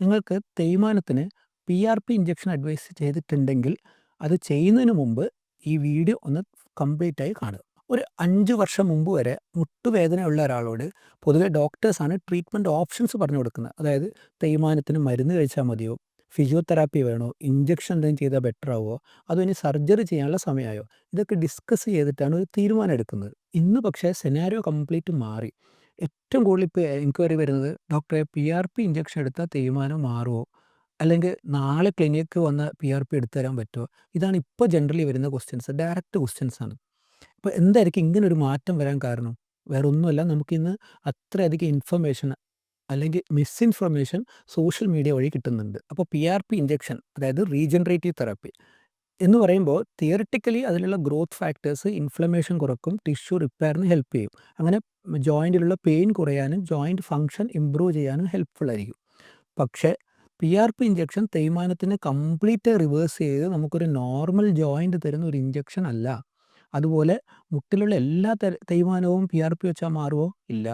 നിങ്ങൾക്ക് തേയ്മാനത്തിന് P R P injection advise ചെയ്തിട്ടുണ്ടെങ്കിൽ അത് ചെയ്യുന്നതിന് മുമ്പ് ഈ വീഡിയോ ഒന്ന് കംപ്ലീറ്റ് ആയി കാണുക. ഒരു അഞ്ച് വർഷം മുമ്പ് വരെ മുട്ടുവേദനയുള്ള ഒരാളോട് പൊതുവെ ഡോക്ടേഴ്സാണ് ട്രീറ്റ്മെന്റ് ഓപ്ഷൻസ് പറഞ്ഞു കൊടുക്കുന്നത്. അതായത് തേയ്മാനത്തിന് മരുന്ന് കഴിച്ചാൽ മതിയോ ഫിസിയോതെറാപ്പി വേണോ ഇഞ്ചക്ഷൻ എന്തെങ്കിലും ചെയ്താൽ ബെറ്റർ ആവുമോ അതോ ഇനി സർജറി ചെയ്യാനുള്ള സമയമായോ? ഇതൊക്കെ ഡിസ്കസ് ചെയ്തിട്ടാണ് ഒരു തീരുമാനം എടുക്കുന്നത്. ഇന്ന് പക്ഷേ സെനാരിയോ കംപ്ലീറ്റ് മാറി. ഏറ്റവും കൂടുതൽ ഇപ്പോൾ എൻക്വയറി വരുന്നത് ഡോക്ടറെ പി ആർ പി ഇഞ്ചക്ഷൻ എടുത്താൽ തേയ്മാനം മാറുമോ അല്ലെങ്കിൽ നാളെ ക്ലിനിക്ക് വന്ന് പി ആർ പി എടുത്തു തരാൻ പറ്റുമോ ഇതാണ് ഇപ്പോൾ ജനറലി വരുന്ന ക്വസ്റ്റ്യൻസ് ഡയറക്റ്റ് ക്വസ്റ്റ്യൻസ് ആണ്. അപ്പോൾ എന്തായിരിക്കും ഇങ്ങനെ ഒരു മാറ്റം വരാൻ കാരണം? വേറെ ഒന്നുമല്ല നമുക്കിന്ന് അത്രയധികം ഇൻഫർമേഷൻ അല്ലെങ്കിൽ മിസ്ഇൻഫർമേഷൻ സോഷ്യൽ മീഡിയ വഴി കിട്ടുന്നുണ്ട്. അപ്പോൾ പി ആർ പി ഇഞ്ചക്ഷൻ അതായത് റീജനറേറ്റീവ് തെറാപ്പി എന്ന് പറയുമ്പോൾ തിയറിറ്റിക്കലി അതിലുള്ള ഗ്രോത്ത് ഫാക്ടേഴ്സ് ഇൻഫ്ലമേഷൻ കുറക്കും ടിഷ്യൂ റിപ്പയറിന് ഹെൽപ്പ് ചെയ്യും. അങ്ങനെ ജോയിന്റിലുള്ള പെയിൻ കുറയാനും ജോയിന്റ് ഫങ്ഷൻ ഇമ്പ്രൂവ് ചെയ്യാനും ഹെൽപ്ഫുൾ ആയിരിക്കും. പക്ഷേ പി ആർ പി ഇഞ്ചക്ഷൻ തേയ്മാനത്തിന് കംപ്ലീറ്റ് റിവേഴ്സ് ചെയ്ത് നമുക്കൊരു നോർമൽ ജോയിന്റ് തരുന്ന ഒരു ഇഞ്ചക്ഷൻ അല്ല. അതുപോലെ മുട്ടിലുള്ള എല്ലാ തേയ്മാനവും പി ആർ പി വെച്ചാൽ മാറുമോ ഇല്ല.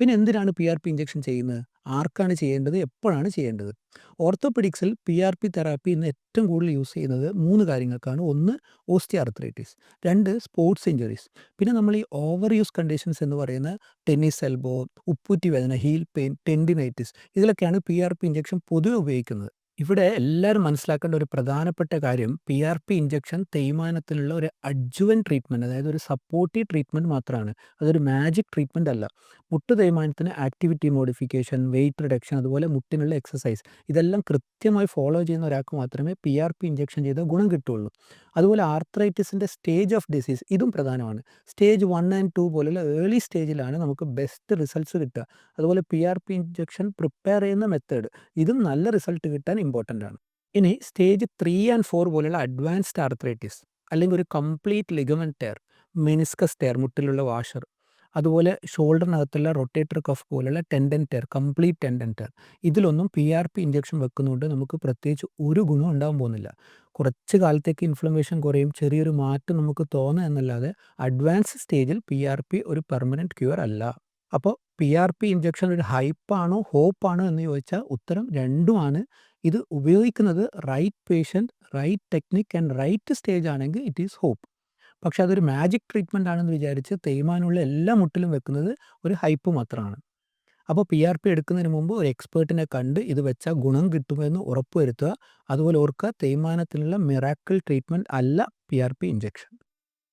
പിന്നെ എന്തിനാണ് പി ആർ പി ഇഞ്ചക്ഷൻ ചെയ്യുന്നത്? ആർക്കാണ് ചെയ്യേണ്ടത് എപ്പോഴാണ് ചെയ്യേണ്ടത്? ഓർത്തോപെഡിക്സിൽ പി ആർ പി തെറാപ്പി ഇന്ന് ഏറ്റവും കൂടുതൽ യൂസ് ചെയ്യുന്നത് മൂന്ന് കാര്യങ്ങൾക്കാണ്. ഒന്ന് ഓസ്റ്റിയാർത്രൈറ്റിസ്. രണ്ട് സ്പോർട്സ് ഇഞ്ചുറീസ് പിന്നെ നമ്മൾ ഈ ഓവർ യൂസ് കണ്ടീഷൻസ് എന്ന് പറയുന്ന ടെന്നീസ് എൽബോ ഉപ്പൂറ്റി വേദന ഹീൽ പെയിൻ ടെൻഡിനൈറ്റിസ് ഇതിലൊക്കെയാണ് പി ആർ പി ഇഞ്ചക്ഷൻ പൊതുവെ ഉപയോഗിക്കുന്നത്. ഇവിടെ എല്ലാവരും മനസ്സിലാക്കേണ്ട ഒരു പ്രധാനപ്പെട്ട കാര്യം പി ആർ പി ഇഞ്ചക്ഷൻ തേയ്മാനത്തിനുള്ള ഒരു അഡ്ജുവൻ ട്രീറ്റ്മെന്റ് അതായത് ഒരു സപ്പോർട്ടീവ് ട്രീറ്റ്മെന്റ് മാത്രമാണ്. അതൊരു മാജിക് ട്രീറ്റ്മെന്റ് അല്ല. മുട്ട് തേയ്മാനത്തിന് ആക്ടിവിറ്റി മോഡിഫിക്കേഷൻ വെയിറ്റ് റിഡക്ഷൻ അതുപോലെ മുട്ടിനുള്ള എക്സസൈസ് ഇതെല്ലാം കൃത്യമായി ഫോളോ ചെയ്യുന്ന ഒരാൾക്ക് മാത്രമേ പി ആർ പി ഇഞ്ചക്ഷൻ ചെയ്ത ഗുണം കിട്ടുള്ളൂ. അതുപോലെ ആർത്രൈറ്റിസിന്റെ സ്റ്റേജ് ഓഫ് ഡിസീസ് ഇതും പ്രധാനമാണ്. സ്റ്റേജ് വൺ ആൻഡ് ടു പോലുള്ള ഏർലി സ്റ്റേജിലാണ് നമുക്ക് ബെസ്റ്റ് റിസൾട്ട്സ് കിട്ടുക. അതുപോലെ P R P injection prepare ചെയ്യുന്ന മെത്തേഡ് ഇതും നല്ല റിസൾട്ട് കിട്ടാൻ ഇമ്പോർട്ടന്റ് ആണ്. ഇനി സ്റ്റേജ് ത്രീ ആൻഡ് ഫോർ പോലുള്ള അഡ്വാൻസ്ഡ് ആർത്രൈറ്റിസ് അല്ലെങ്കിൽ ഒരു complete ligament tear meniscus tear മുട്ടിലുള്ള washer അതുപോലെ ഷോൾഡറിനകത്തുള്ള റൊട്ടേറ്റർ കഫ് പോലുള്ള tendon tear complete tendon tear ഇതിലൊന്നും പി ആർ പി ഇഞ്ചക്ഷൻ വെക്കുന്നതുകൊണ്ട് നമുക്ക് പ്രത്യേകിച്ച് ഒരു ഗുണം ഉണ്ടാകാൻ പോകുന്നില്ല. കുറച്ച് കാലത്തേക്ക് ഇൻഫ്ലമേഷൻ കുറയും ചെറിയൊരു മാറ്റം നമുക്ക് തോന്നുക എന്നല്ലാതെ അഡ്വാൻസ് സ്റ്റേജിൽ പി ആർ പി ഒരു പെർമനന്റ് ക്യൂർ അല്ല. അപ്പോൾ പി ആർ പി ഇഞ്ചക്ഷൻ ഒരു ഹൈപ്പാണോ ഹോപ്പാണോ എന്ന് ചോദിച്ചാൽ ഉത്തരം രണ്ടുമാണ്. ഇത് ഉപയോഗിക്കുന്നത് right patient right technique and right stage ആണെങ്കിൽ ഇറ്റ് ഈസ് ഹോപ്പ് പക്ഷെ അതൊരു മാജിക് ട്രീറ്റ്മെന്റ് ആണെന്ന് വിചാരിച്ച് തേയ്മാനുള്ള എല്ലാ മുട്ടിലും വെക്കുന്നത് ഒരു ഹൈപ്പ് മാത്രമാണ്. അപ്പോൾ പി ആർ പി എടുക്കുന്നതിന് മുമ്പ് ഒരു എക്സ്പേർട്ടിനെ കണ്ട് ഇത് വെച്ചാൽ ഗുണം കിട്ടുമെന്ന് ഉറപ്പുവരുത്തുക. അതുപോലെ ഓർക്കുക തേയ്മാനത്തിനുള്ള മിറാക്കിൾ ട്രീറ്റ്മെന്റ് അല്ല പി ആർ പി ഇഞ്ചക്ഷൻ